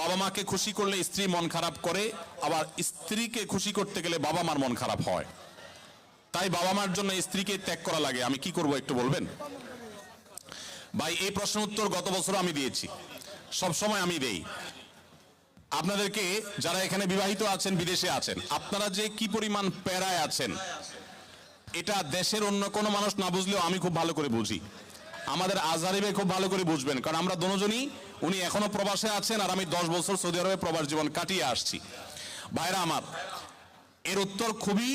বাবা মাকে খুশি করলে স্ত্রী মন খারাপ করে, আবার স্ত্রীকে খুশি করতে গেলে বাবা মার মন খারাপ হয়। তাই বাবা মার জন্য স্ত্রীকে ত্যাগ করা লাগে। আমি কি করব একটু বলবেন? ভাই, এই প্রশ্ন উত্তর গত বছর আমি দিয়েছি। সব সময় আমি দেই। আপনাদেরকে যারা এখানে বিবাহিত আছেন, বিদেশে আছেন, আপনারা যে কি পরিমাণ প্যারায় আছেন, এটা দেশের অন্য কোনো মানুষ না বুঝলেও আমি খুব ভালো করে বুঝি। আমাদের আজহারিবে খুব ভালো করে বুঝবেন, কারণ আমরা দুজনই উনি এখনও প্রবাসে আছেন আর আমি দশ বছর সৌদি আরবে প্রবাস জীবন কাটিয়ে আসছি। ভাইরা আমার, এর উত্তর খুবই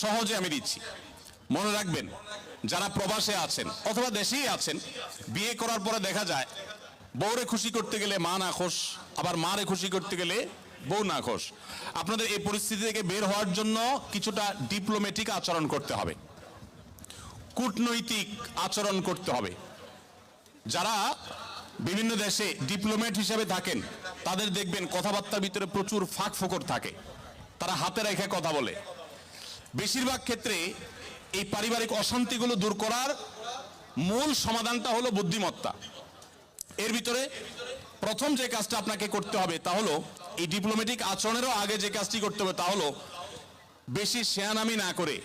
সহজে আমি দিচ্ছি। মনে রাখবেন, যারা প্রবাসে আছেন অথবা দেশেই আছেন, বিয়ে করার পরে দেখা যায়, বউরে খুশি করতে গেলে মা না খোশ, আবার মারে খুশি করতে গেলে বউ না খোশ। আপনাদের এই পরিস্থিতি থেকে বের হওয়ার জন্য কিছুটা ডিপ্লোম্যাটিক আচরণ করতে হবে। কূটনৈতিক আচরণ করতে হবে। যারা বিভিন্ন দেশে ডিপ্লোম্যাট হিসেবে থাকেন, তাদের দেখবেন কথাবার্তার ভিতরে প্রচুর ফাঁক ফোকর থাকে। তারা হাতে রেখে কথা বলে। বেশিরভাগ ক্ষেত্রে এই পারিবারিক অশান্তিগুলো দূর করার মূল সমাধানটা হলো বুদ্ধিমত্তা। এর ভিতরে প্রথম যে কাজটা আপনাকে করতে হবে তা হলো, এই ডিপ্লোম্যাটিক আচরণেরও আগে যে কাজটি করতে হবে তা হলো, বেশি শেয়ানামি না করে,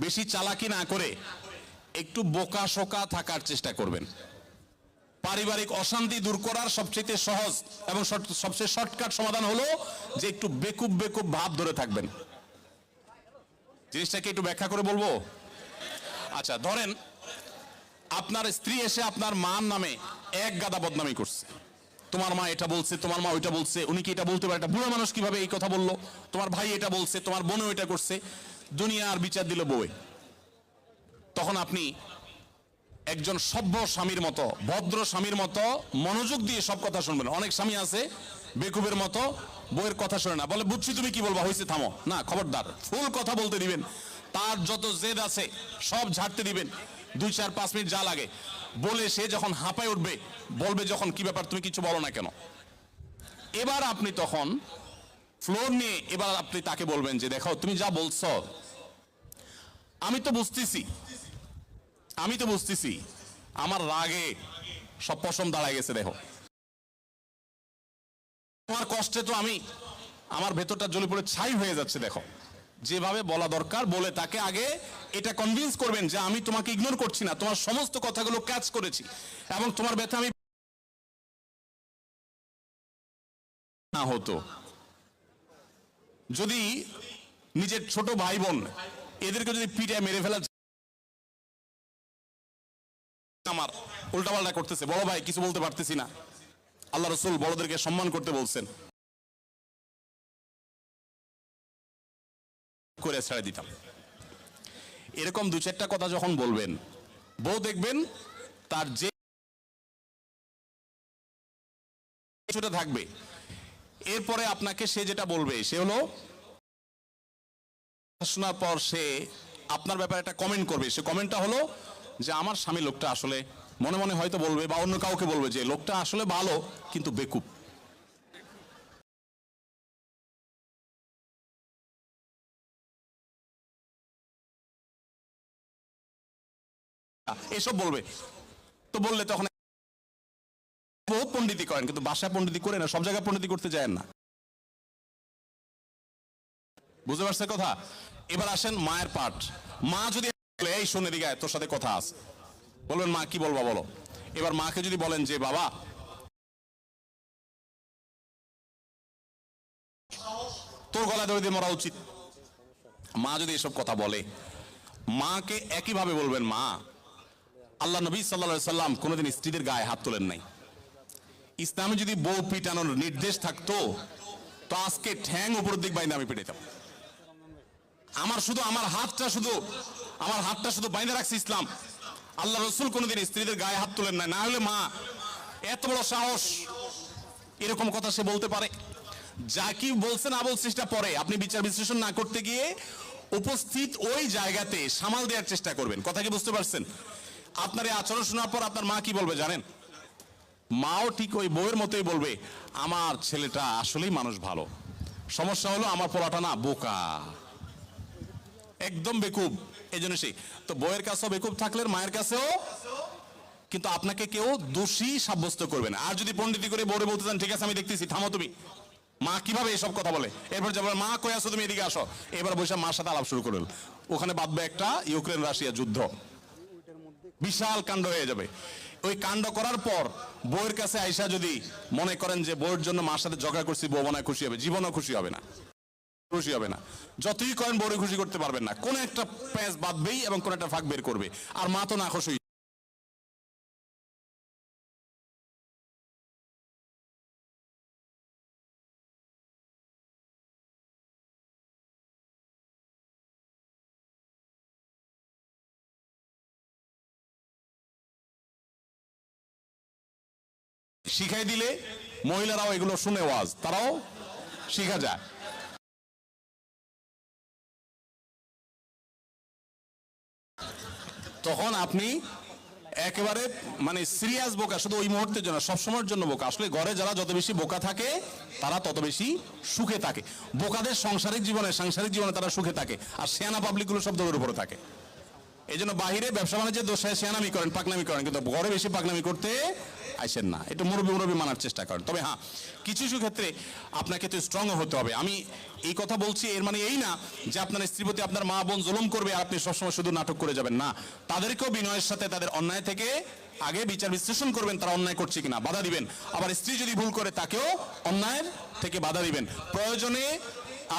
বেশি চালাকি না করে একটু বোকা শোকা থাকার চেষ্টা করবেন। পারিবারিক অশান্তি দূর করার সবচেয়ে সহজ এবং সবচেয়ে শর্টকাট সমাধান হলো যে একটু বেকুব বেকুব ভাব ধরে থাকবেন। জিনিসটাকে একটু ব্যাখ্যা করে বলব? আচ্ছা ধরেন আপনার স্ত্রী এসে আপনার মার নামে এক গাদা বদনামি করছে। তোমার মা এটা বলছে, তোমার মা ওইটা বলছে, উনি কি এটা বলতে পারে? একটা বুড়ো মানুষ কীভাবে এই কথা বলল? তোমার ভাই এটা বলছে, তোমার বোনও এটা করছে, দুনিয়ার বিচার দিল বউয়ে। তখন আপনি একজন সভ্য স্বামীর মতো, ভদ্র স্বামীর মতো মনোযোগ দিয়ে সব কথা শুনবেন। অনেক স্বামী আছে, বেকুবের মতো বইয়ের কথা শোনে না। বলে, বুঝছি তুমি কি বলবা? হয়েছে থামো। না, খবরদার, ফুল কথা বলতে দিবেন। তার যত জেদ আছে, সব ঝাড়তে দিবেন। দুই, চার, পাঁচ মিনিট যা লাগে। বলে সে যখন হাঁপায় উঠবে, বলবে যখন, কি ব্যাপার, তুমি কিছু বলো না কেন? এবার আপনি তখন ফ্লোর নিয়ে, এবার আপনি তাকে বলবেন যে, দেখো, তুমি যা বলছো, আমি তো বুঝতেছি। আমি তো বুঝতেছি, আমার রাগে সব পশম দাঁড়ায় গেছে, দেখো। তোমার কষ্টে তো আমি আমার ভেতরটা জ্বলে পড়ে ছাই হয়ে যাচ্ছে, দেখো। যেভাবে বলা দরকার, বলে তাকে আগে এটা কনভিন্স করবেন যে আমি তোমাকে ইগনোর করছি না, তোমার সমস্ত কথাগুলো ক্যাচ করেছি, এবং তোমার ব্যথা আমি না হতো। যদি নিজের ছোট ভাই বোন এদেরকে যদি পিটায়, মেরে ফেলা আমার উল্টাপাল্টা করতেছে। বড় ভাই, কিছু বলতে পারতেছি না। আল্লাহ রসুল বড়দেরকে সম্মান করতে বলছেন। করে ছেড়ে দিতাম। এরকম দু চারটা কথা যখন বলবেন, বউ দেখবেন তার যে কিছুটা থাকবে। এরপরে আপনাকে সে যেটা বলবে, সে হলো শোনার পর সে আপনার ব্যাপারে একটা কমেন্ট করবে। সে কমেন্টটা হলো যে আমার স্বামী লোকটা আসলে মনে মনে হয়তো বলবে বা অন্য কাউকে বলবে যে লোকটা আসলে ভালো, কিন্তু বেকুব। এসব বলবে। তো বললে তখন বহুত পণ্ডিতি করেন, কিন্তু বাসায় পণ্ডিতি করে না, সব জায়গায় পণ্ডিতি করতে যায় না। বুঝতে পারছে কথা? এবার আসেন মায়ের পাঠ। মা যদি এই শোনে দিকে তোর সাথে কথা আছে বলবেন, মা, কি বলবা, বলো। এবার মাকে যদি বলেন যে, বাবা, তোর গলায় দড়ি দিয়ে মরা উচিত। মা যদি এসব কথা বলে, মাকে একইভাবে বলবেন, মা, আল্লাহ নবী সাল্লা সাল্লাম কোনোদিন স্ত্রীদের গায়ে হাত তোলেন নাই। ইসলামে যদি বউ পিটানোর নির্দেশ থাকতো, তো আজকে ঠ্যাং উপর দিক বাইন্দে আমি পিটাইতাম। আমার শুধু আমার হাতটা শুধু, আমার হাতটা শুধু বাইন্দে রাখছে ইসলাম। আল্লাহ রসুল কোনোদিন স্ত্রীদের গায়ে হাত তোলেন নাই না হলে মা, এত বড় সাহস। এরকম কথা সে বলতে পারে। যা কি বলছে না বলছে সেটা পরে। আপনি বিচার বিশ্লেষণ না করতে গিয়ে উপস্থিত ওই জায়গাতে সামাল দেওয়ার চেষ্টা করবেন। কথা কি বুঝতে পারছেন? আপনার এই আচরণ শোনার পর আপনার মা কি বলবে জানেন? মাও ঠিক ওই বউয়ের মতোই বলবে, আমার ছেলেটা আসলেই মানুষ ভালো। সমস্যা হলো আমার পোলাটা না বোকা। একদম বেকুব এই জন্য সেই। তো বউয়ের কাছেও বেকুব থাকলে মায়ের কাছেও, কিন্তু আপনাকে কেউ দোষী সাব্যস্ত করবে না। আর যদি পণ্ডিতি করে বোরে বলতে চান, ঠিক আছে, আমি দেখতেছি, থামো তুমি। মা কীভাবে এসব কথা বলে? এরপর যাবার মা, কই আসো তুমি? এদিকে আসো। এবার বসে মার সাথে আলাপ শুরু করল ওখানে বাঁধবে একটা ইউক্রেন রাশিয়া যুদ্ধ। বিশাল কাণ্ড হয়ে যাবে। ওই কাণ্ড করার পর বউয়ের কাছে আইসা যদি মনে করেন যে বউয়ের জন্য মার সাথে ঝগড়া করছি, বউ মনে খুশি হবে, জীবনও খুশি হবে না। খুশি হবে না। যতই করেন বড় খুশি করতে পারবেন না। কোন একটা প্যাঁচ বাঁধবেই এবং কোন একটা ফাঁক বের করবে। আর মা তো না খুশি। শিখাই দিলে মহিলারাও এগুলো শুনে ওয়াজ। তারাও শিখা যায়। তখন আপনি একেবারে মানে সিরিয়াস বোকা, শুধু ওই মুহূর্তের জন্য, সবসময়ের জন্য বোকা। আসলে ঘরে যারা যত বেশি বোকা থাকে, তারা তত বেশি সুখে থাকে। বোকাদের সাংসারিক জীবনে সাংসারিক জীবনে তারা সুখে থাকে। আর সেনা পাবলিকগুলো সব দলের উপরে থাকে। এই জন্য বাহিরে ব্যবসা বাণিজ্যের দোষায় সেনামি করেন, পাকনামি করেন, কিন্তু ঘরে বেশি পাকনামি করতে আইসেন না। একটু মুরব্বী মুরব্বী মানার চেষ্টা করেন। তবে হ্যাঁ কিছু কিছু ক্ষেত্রে আপনাকে তো স্ট্রং হতে হবে। আমি এই কথা বলছি, এর মানে এই না যে আপনার স্ত্রী প্রতি আপনার মা বোন জুলুম করবে আর আপনি সবসময় শুধু নাটক করে যাবেন। না, তাদেরকেও বিনয়ের সাথে তাদের অন্যায় থেকে আগে বিচার বিশ্লেষণ করবেন, তারা অন্যায় করছে কিনা, বাধা দিবেন। আবার স্ত্রী যদি ভুল করে, তাকেও অন্যায়ের থেকে বাধা দিবেন। প্রয়োজনে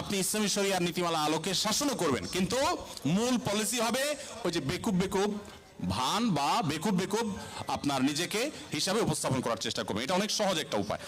আপনি ইসলামী শরিয়ার নীতিমালা আলোকে শাসনও করবেন। কিন্তু মূল পলিসি হবে ওই যে বেকুব বেকুব ভান বা বেকুব বেকুব আপনার নিজেকে হিসাবে উপস্থাপন করার চেষ্টা করবেন। এটা অনেক সহজ একটা উপায়।